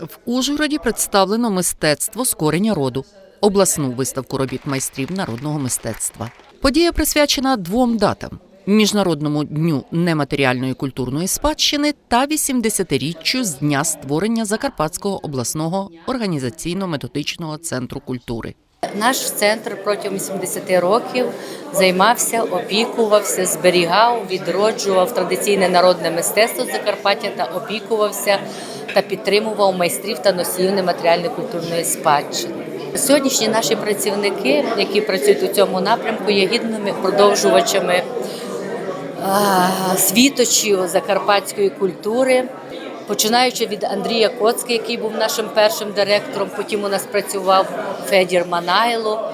В Ужгороді представлено мистецтво з корення роду, обласну виставку робіт майстрів народного мистецтва. Подія присвячена двом датам: Міжнародному дню нематеріальної культурної спадщини та 80-річчю з дня створення Закарпатського обласного організаційно-методичного центру культури. Наш центр протягом 70 років займався, опікувався, зберігав, відроджував традиційне народне мистецтво Закарпаття та опікувався та підтримував майстрів та носіїв нематеріальної культурної спадщини. Сьогоднішні наші працівники, які працюють у цьому напрямку, є гідними продовжувачами світочів закарпатської культури. Починаючи від Андрія Коцки, який був нашим першим директором, потім у нас працював Федір Манайло,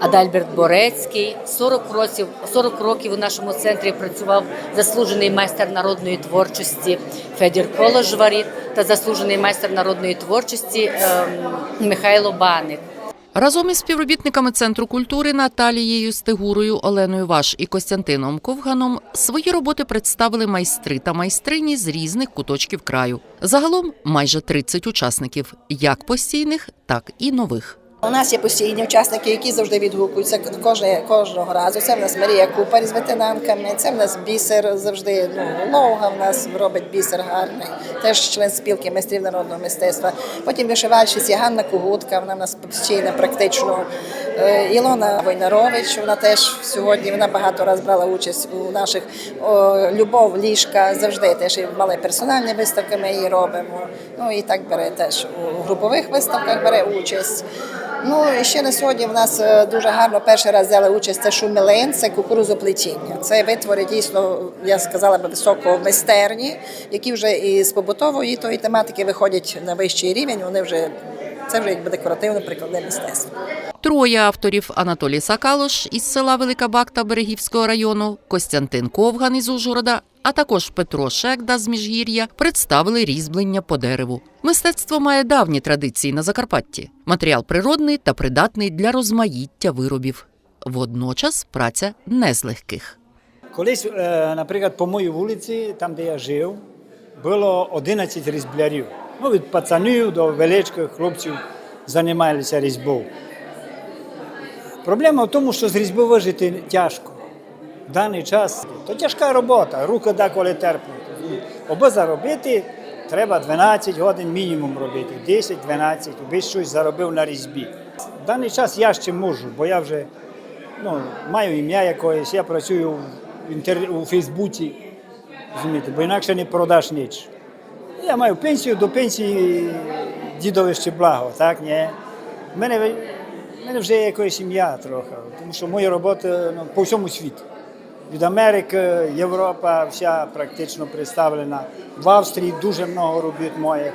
Адальберт Борецький. 40 років, 40 років у нашому центрі працював заслужений майстер народної творчості Федір Коложварі та заслужений майстер народної творчості ем, Михайло Баник. Разом із співробітниками центру культури Наталією Стегурою, Оленою Ваш і Костянтином Ковганом свої роботи представили майстри та майстрині з різних куточків краю. Загалом майже 30 учасників, як постійних, так і нових. У нас є постійні учасники, які завжди відгукуються кожного, кожного разу. Це в нас Марія Купар з ветенанками, це в нас бісер завжди. Ну Ловга в нас робить бісер гарний, теж член спілки майстрів народного мистецтва. Потім вишивальщиці Ганна Кугутка, вона в нас постійно практично. Е, Ілона Войнарович, вона теж сьогодні вона багато разів брала участь у наших о, любов ліжка. Завжди теж і мали персональні виставки. Ми її робимо. Ну і так бере теж у групових виставках бере участь. Ну і ще на сьогодні в нас е, дуже гарно перший раз взяли участь це шумелин, це кукурузоплетіння. Це витвори дійсно, я сказала би, високого майстерні, які вже і з побутової тої тематики виходять на вищий рівень. Вони вже це вже якби декоративно прикладне мистецтво. Троє авторів Анатолій Сакалош із села Велика Бакта Берегівського району, Костянтин Ковган із Ужгорода, а також Петро Шекда з Міжгір'я представили різьблення по дереву. Мистецтво має давні традиції на Закарпатті. Матеріал природний та придатний для розмаїття виробів. Водночас праця не з легких. Колись, е, наприклад, по моїй вулиці, там де я жив, було 11 різблярів. Ну, від пацанів до величких хлопців займалися різьбою. Проблема в тому, що з різьбою вижити тяжко. В даний час то тяжка робота, руки деколи терпнуть. Аби заробити, треба 12 годин мінімум робити, 10-12, аби щось заробив на різьбі. В даний час я ще можу, бо я вже ну, маю ім'я якоїсь, я працюю в інтер... у Фейсбуці, розумієте, бо інакше не продаш ніч. Я маю пенсію, до пенсії дідове ще благо, так? Ні. В мене, в мене вже є якоїсь ім'я трохи, тому що моя робота ну, по всьому світу. Від Америки, Європа, вся практично представлена. В Австрії дуже много робіт моїх.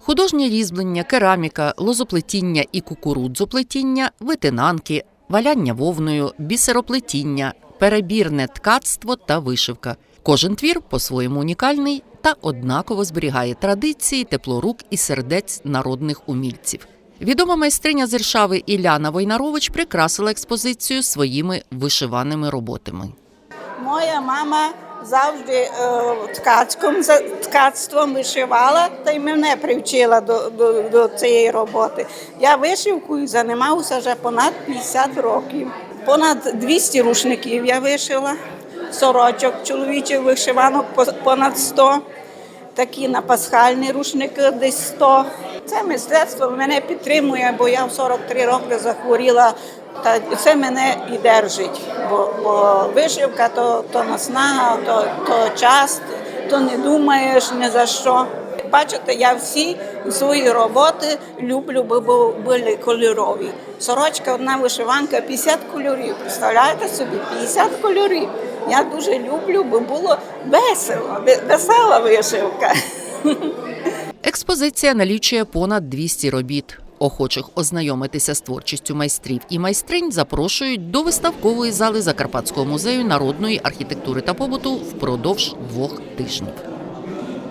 Художнє різьблення, кераміка, лозоплетіння і кукурудзоплетіння, витинанки, валяння вовною, бісероплетіння, перебірне ткацтво та вишивка. Кожен твір по-своєму унікальний та однаково зберігає традиції, тепло рук і сердець народних умільців. Відома майстриня з Іршави Іляна Войнарович прикрасила експозицію своїми вишиваними роботами. Моя мама завжди е, ткацьком, за- ткацтвом вишивала та й мене привчила до, до, до цієї роботи. Я вишивкою займаюся вже понад 50 років. Понад 200 рушників я вишила, сорочок чоловічих вишиванок понад 100, такі на пасхальні рушники десь 100. Це мистецтво мене підтримує, бо я в 43 роки захворіла, та це мене і держить. Бо, бо вишивка то, то наснага, то, то час, то не думаєш ні за що. Бачите, я всі свої роботи люблю, бо були кольорові. Сорочка, одна вишиванка, 50 кольорів. Представляєте собі, 50 кольорів. Я дуже люблю, бо було весело, весела вишивка. Експозиція налічує понад 200 робіт. Охочих ознайомитися з творчістю майстрів і майстринь запрошують до виставкової зали Закарпатського музею народної архітектури та побуту впродовж двох тижнів.